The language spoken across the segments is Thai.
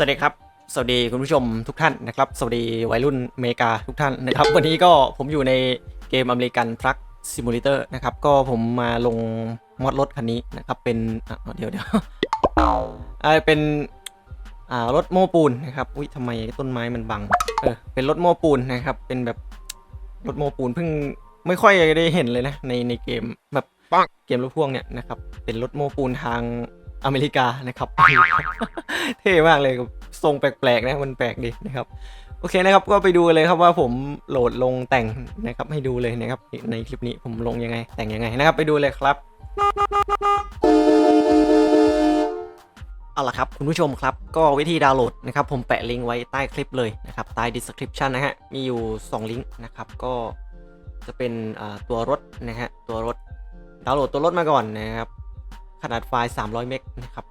วัสดีครับ สวัสดีคุณผู้ชมทุกท่านนะครับ สวัสดีวัยรุ่นอเมริกาทุกท่านนะครับ วันนี้ก็ผมอยู่ในเกมอเมริกันทรัคซิมูเลเตอร์นะครับ ก็ผมมาลงมอดรถคันนี้นะครับ เป็นอะเดี๋ยวเดี๋ยวอ่าเป็นอ่ารถโม้ปูนนะครับ อุ้ยทำไมต้นไม้มันบัง เออ เป็นรถโม้ปูนนะครับ เป็นแบบรถโม้ปูนเพิ่งไม่ค่อยได้เห็นเลยนะในในเกมแบบเกมรถพ่วงเนี่ยนะครับ เป็นรถโม้ปูนทาง อเมริกานะครับ เท่มากเลยทรงแปลกๆนะมันแปลกดีนะครับโอเคนะครับก็ไปดูเลยครับว่าผมโหลดลงแต่งนะครับให้ดูเลยนะครับในคลิปนี้ผมลงยังไง แต่งยังไงนะครับไปดูเลยครับเอาละครับคุณผู้ชมครับก็วิธีดาวน์โหลดนะครับผมแปะลิงก์ไว้ใต้คลิปเลยนะครับใต้ description นะฮะมีอยู่ 2 ลิงก์นะครับก็จะเป็นตัวรถนะฮะตัวรถดาวน์โหลดตัวรถมาก่อนนะครับ ขนาดไฟล์ 300 เมกนะครับ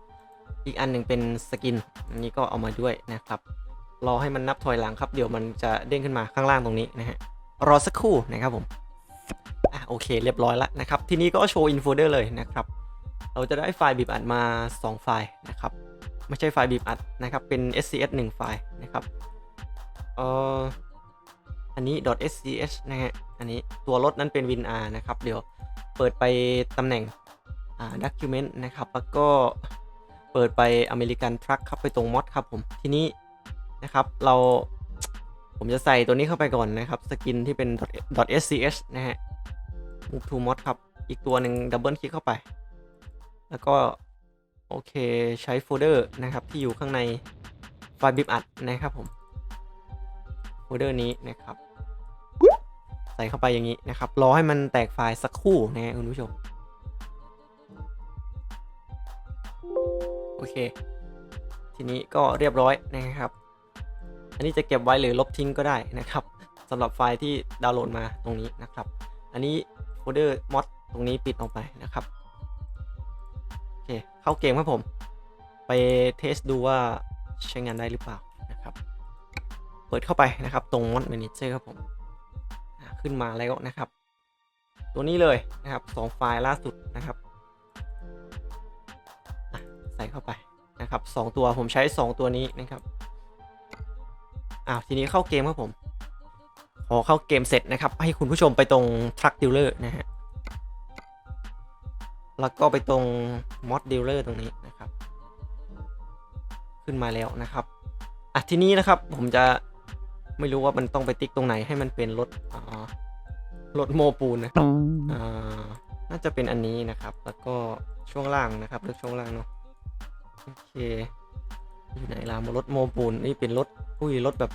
อีกอันหนึ่งเป็นสกิน อันนี้ก็เอามาด้วยนะครับ รอให้มันนับถอยหลังครับ เดี๋ยวมันจะเด้งขึ้นมาข้างล่างตรงนี้นะฮะ รอสักครู่นะครับผม อะโอเค เรียบร้อยแล้วนะครับ ทีนี้ก็โชว์อินโฟเดอร์เลยนะครับ เราจะได้ไฟล์บีบอัดมา 2 ไฟล์นะครับ ไม่ใช่ไฟล์บีบอัดนะครับ เป็น SCS 1 ไฟล์นะครับ เอ่อ อันนี้ .scs นะฮะ อันนี้ตัวรถนั้นเป็น WinR นะครับ เดี๋ยวเปิดไปตำแหน่ง อ่า document นะครับ แล้วก็เปิดไป American Truck ครับไปตรง mod ครับผมทีนี้นะครับเราผมจะใส่ตัวนี้เข้าไปก่อนนะครับ สกินที่เป็น .scs นะฮะ move to mod ครับ อีกตัวหนึ่งดับเบิลคลิกเข้าไป แล้วก็ โอเคใช้โฟลเดอร์นะครับ ที่อยู่ข้างในไฟล์บิบอัดนะครับผมโฟลเดอร์นี้นะครับ ใส่เข้าไปอย่างนี้นะครับ รอให้มันแตกไฟล์สักครู่นะคุณผู้ชม โอเค ทีนี้ก็เรียบร้อยนะครับ อันนี้จะเก็บไว้หรือลบทิ้งก็ได้นะครับสำหรับไฟล์ที่ดาวน์โหลดมาตรงนี้นะครับ อันนี้โฟลเดอร์มอดตรงนี้ปิดออกไปนะครับโอเคเข้าเกมครับผม ไปเทสดูว่าใช้งานได้หรือเปล่านะครับ เปิดเข้าไปนะครับ ตรง Mod Manager ครับผมขึ้นมาแล้วนะครับ ตัวนี้เลยนะครับสองไฟล์ล่าสุดนะครับ ส่เข้าไปนะครับสองตัวผมใช้ 2 ตัวนี้นะครับอ้าวทีนี้เข้าเกมครับผมพอเข้าเกมเสร็จนะครับ ให้คุณผู้ชมไปตรง Truck Dealer นะฮะแล้วก็ไปตรง mod dealer ตรงนี้นะครับ ขึ้นมาแล้วนะครับอะทีนี้นะครับผมจะไม่รู้ว่ามันต้องไปติ๊กตรงไหนให้มันเป็นรถอ่ารถโมปูนนะอ่าน่าจะเป็นอันนี้นะครับ แล้วก็ช่วงล่างนะครับเลือกช่วงล่างเนาะ โอเคอยู่ไหนล่ะรถโมปูนนี่เป็นรถอุ้ยรถแบบ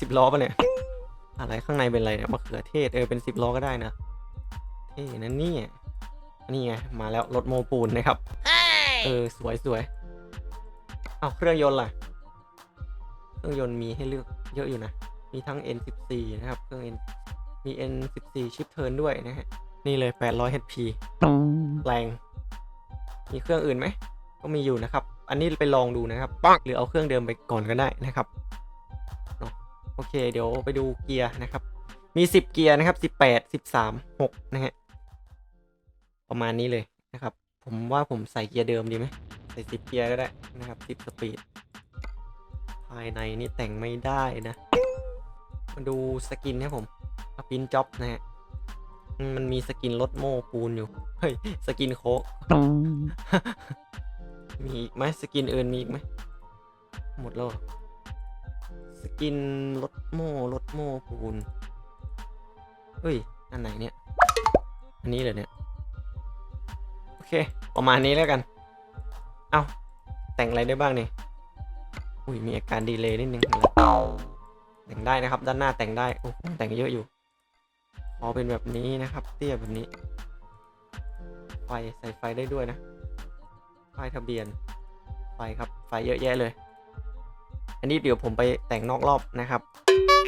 สิบล้อปะเนี่ย อะไรข้างในเป็นอะไรเนี่ยมะเขือเทศเออเป็นสิบล้อก็ได้นะเท่นั่นนี่ยนี่ไงมาแล้วรถโมปูนนะครับเออสวยสวยเอาเครื่องยนต์ล่ะ เครื่องยนต์มีให้เลือกเยอะอยู่นะ มีทั้ง N14 นะครับ เครื่อง N มี N14 ชิปเทิร์นด้วยนะฮะ นี่เลย 800 HP แรง มีเครื่องอื่นไหม ก็มีอยู่นะครับ อันนี้ไปลองดูนะครับหรือเอาเครื่องเดิมไปก่อนก็ได้นะครับโอเค เดี๋ยวไปดูเกียร์นะครับ มี 10 เกียร์นะครับ 18 13 6 นะฮะ ประมาณนี้เลยนะครับ ผมว่าผมใส่เกียร์เดิมดีไหมใส่สิบเกียร์ก็ได้นะครับสิบสปีด ภายในนี่แต่งไม่ได้นะ มาดูสกินครับผมปินจ็อบนะฮะ มันมีสกินรถโม่ปูนอยู่ เฮ้ย สกินโคก มีอีกไหมสกินอื่นมีอีกไหมหมดแล้วสกินรถโม่รถโม่ปูนเฮ้ย อันไหนเนี่ย อันนี้เหรอเนี่ย โอเค ประมาณนี้แล้วกัน เอาแต่งอะไรได้บ้างเนี่ยอุ้ย มีอาการดีเลย์นิดนึงแต่งได้นะครับ ด้านหน้าแต่งได้ โอ้แต่งเยอะอยู่ พอเป็นแบบนี้นะครับ เตี้ยแบบนี้ ไฟ ใส่ไฟได้ด้วยนะ ไฟทะเบียน ไฟครับ ไฟเยอะแยะเลย อันนี้เดี๋ยวผมไปแต่งนอกรอบนะครับ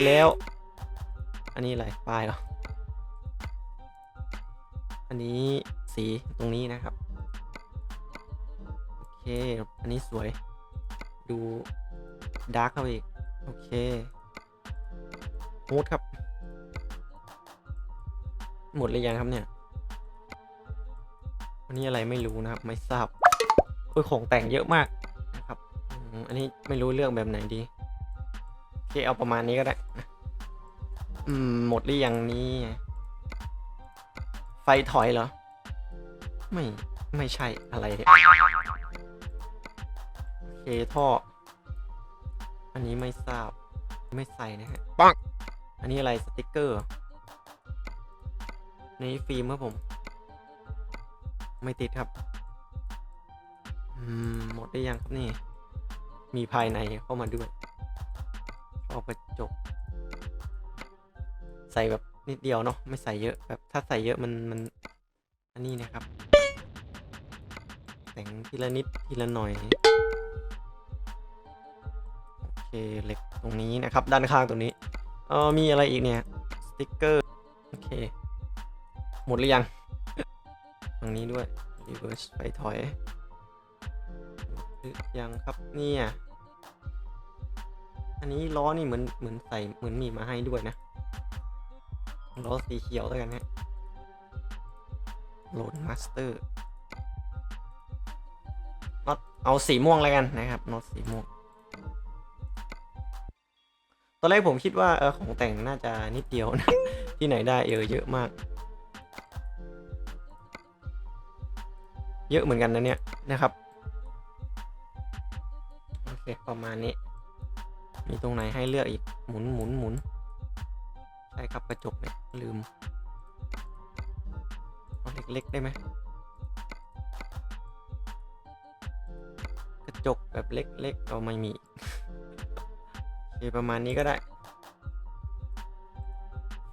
แล้ว อันนี้อะไร ป้ายเหรอ อันนี้สีตรงนี้นะครับ โอเค อันนี้สวย ดูดาร์กเข้าไปอีก โอเคมูดครับ หมดเลยยังครับเนี่ยอันนี้อะไรไม่รู้นะครับ ไม่ทราบ โอ้ยของแต่งเยอะมากนะครับอืมอืมอันนี้ไม่รู้เลือกแบบไหนดีโอเคเอาประมาณนี้ก็ได้นะอืมหมดหรือยังนี้ไฟถอยเหรอ ไม่ไม่ใช่อะไรเนี่ยโอเคท่อ อันนี้ไม่ทราบไม่ใส่นะฮะปังอันนี้อะไรสติกเกอร์เหรอในฟิล์มครับผม ไม่ติดครับอืม หมดได้ยังครับนี่ มีภายในเข้ามาด้วยเอากระจก ใส่แบบนิดเดียวเนาะไม่ใส่เยอะแบบถ้าใส่เยอะมันมัน อันนี้นะครับ แต่งทีละนิดทีละหน่อย โอเคเหล็กตรงนี้นะครับ ด้านข้างตรงนี้เออมีอะไรอีกเนี่ย สติกเกอร์ โอเค หมดหรือยัง ตรงนี้ด้วย reverse ไปถอย ยังครับเนี่ย อันนี้ล้อนี่เหมือนเหมือนใส่เหมือนมีมาให้ด้วยนะล้อสีเขียวแล้วกันฮะโหลดมาสเตอร์น็อตเอาสีม่วงแล้วกันนะครับน็อตสีม่วง ตอนแรกผมคิดว่าเออของแต่งน่าจะนิดเดียวนะ ที่ไหนได้เออเยอะมาก เยอะเหมือนกันนะเนี่ยนะครับ เคประมาณนี้ มีตรงไหนให้เลือกอีกหมุนหมุนหมุนใช่ครับกระจกเนี่ยลืมเอาเล็กๆได้ไหมกระจกแบบเล็กๆก็ไม่มีโอเคประมาณนี้ก็ได้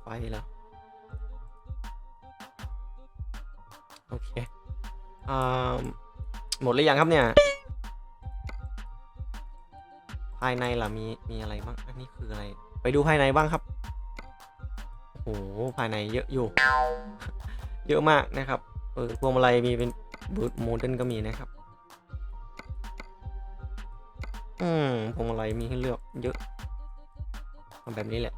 ไฟแล้วโอเคอ่าหมดหรือยังครับเนี่ย ภายในล่ะมีมีอะไรบ้าง อันนี้คืออะไร ไปดูภายในบ้างครับ โอ้โห ภายในเยอะอยู่ เยอะมากนะครับเออพวงมาลัยมีเป็นบูทโมเดิร์นก็มีนะครับ อืมพวงมาลัยมีให้เลือกเยอะเอาแบบนี้แหละ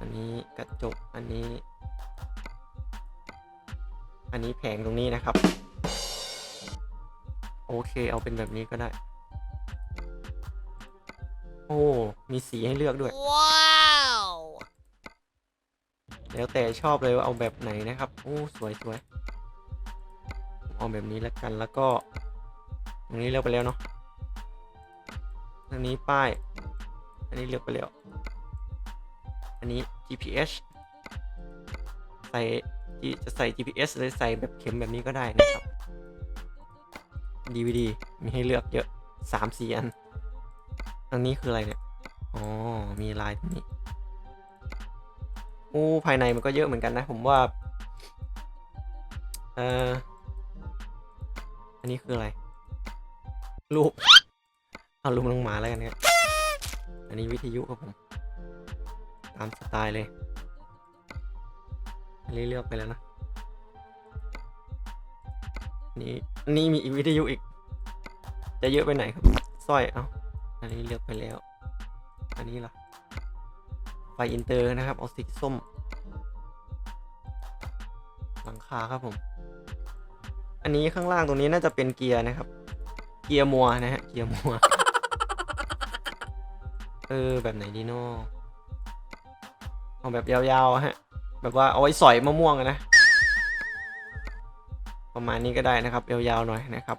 อันนี้กระจก อันนี้ อันนี้แผงตรงนี้นะครับ โอเค เอาเป็นแบบนี้ก็ได้ โอ้ มีสีให้เลือกด้วย Wow! แล้วแต่ชอบเลยว่าเอาแบบไหนนะครับ โอ้ สวยสวยเอาแบบนี้แล้วกันแล้วก็ตรงนี้เลือกไปแล้วเนาะตรงนี้ป้าย อันนี้เลือกไปแล้ว อันนี้ GPS ใส่ที่จะใส่ GPS หรือใส่แบบเข็มแบบนี้ก็ได้นะครับ DVD มีให้เลือกเยอะสามสี่อัน อันนี้คืออะไรเนี่ย อ๋อ มีลายตรงนี้ โอ้ ภายในมันก็เยอะเหมือนกันนะ ผมว่า เอออันนี้คืออะไร รูป เอารูปน้องมาแล้วกันเนี่ยอันนี้วิทยุครับผม ตามสไตล์เลย อันนี้เลือกไปแล้วนะนี่นนี่มีอีกวิทยุอีก จะเยอะไปไหนครับสร้อย เอา อันนี้เลือกไปแล้ว อันนี้ล่ะ ไฟอินเตอร์นะครับ เอาสีส้ม หลังคาครับผม อันนี้ข้างล่างตรงนี้น่าจะเป็นเกียร์นะครับ เกียร์มัวนะฮะ เกียร์มัว เออ แบบไหนดีนาะเอาแบบยาวๆฮะ แบบว่าเอาไว้สอยมะม่วงนะ ประมาณนี้ก็ได้นะครับ ยาวๆหน่อยนะครับ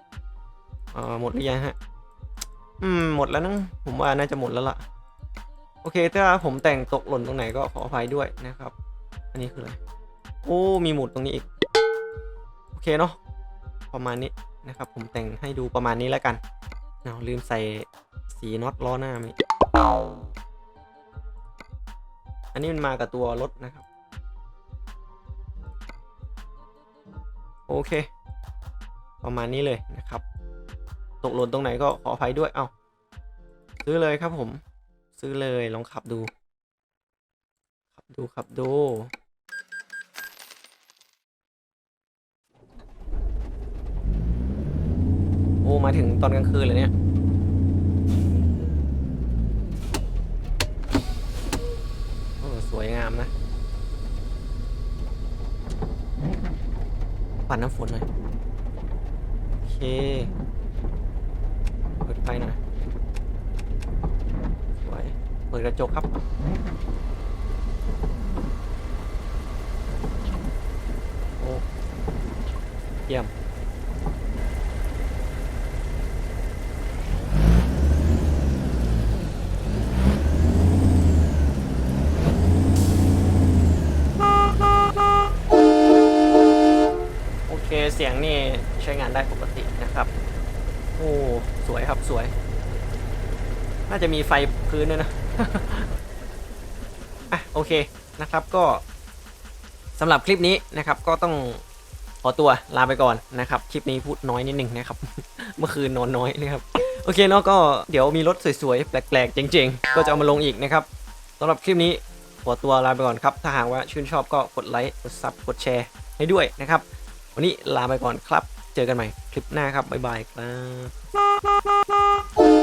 เออหมดหรือยังฮะ อืม หมดแล้วนะผมว่าน่าจะหมดแล้วล่ะ โอเค ถ้าผมแต่งตกหล่นตรงไหนก็ขออภัยด้วยนะครับ อันนี้คืออะไร โอ้ มีหมุดตรงนี้อีก โอเคเนาะ ประมาณนี้นะครับ ผมแต่งให้ดูประมาณนี้แล้วกันเอาลืมใส่สีน็อตล้อหน้าไหมอันนี้มันมากับตัวรถนะครับ โอเค ประมาณนี้เลยนะครับ ตกหล่นตรงไหนก็ขออภัยด้วยเอาซื้อเลยครับผม ซื้อเลยลองขับดู ขับดูขับดูโอ้มาถึงตอนกลางคืนเลยเนี่ยโอ้สวยงามนะปัดน้ำฝนหน่อยโอเค ไลหน่อยสเปิดกระจกครับ โอ้เยี่ยมคเสียงนี่ใช้งานได้ปกตินะครับ โอ้ สวยครับสวย น่าจะมีไฟพื้นด้วยนะ อะโอเคนะครับก็สำหรับคลิปนี้นะครับก็ต้องขอตัวลาไปก่อนนะครับ คลิปนี้พูดน้อยนิดหนึ่งนะครับ เมื่อคืนนอนน้อยนะครับ โอเคเนาะก็เดี๋ยวมีรถสวยๆ แปลกๆ เจ๋งๆ ก็จะเอามาลงอีกนะครับสำหรับคลิปนี้ขอตัวลาไปก่อนครับ ถ้าหากว่าชื่นชอบก็กดไลค์ กดซับ กดแชร์ให้ด้วยนะครับ วันนี้ลาไปก่อนครับ เจอกันใหม่คลิปหน้าครับบ๊ายบายครับ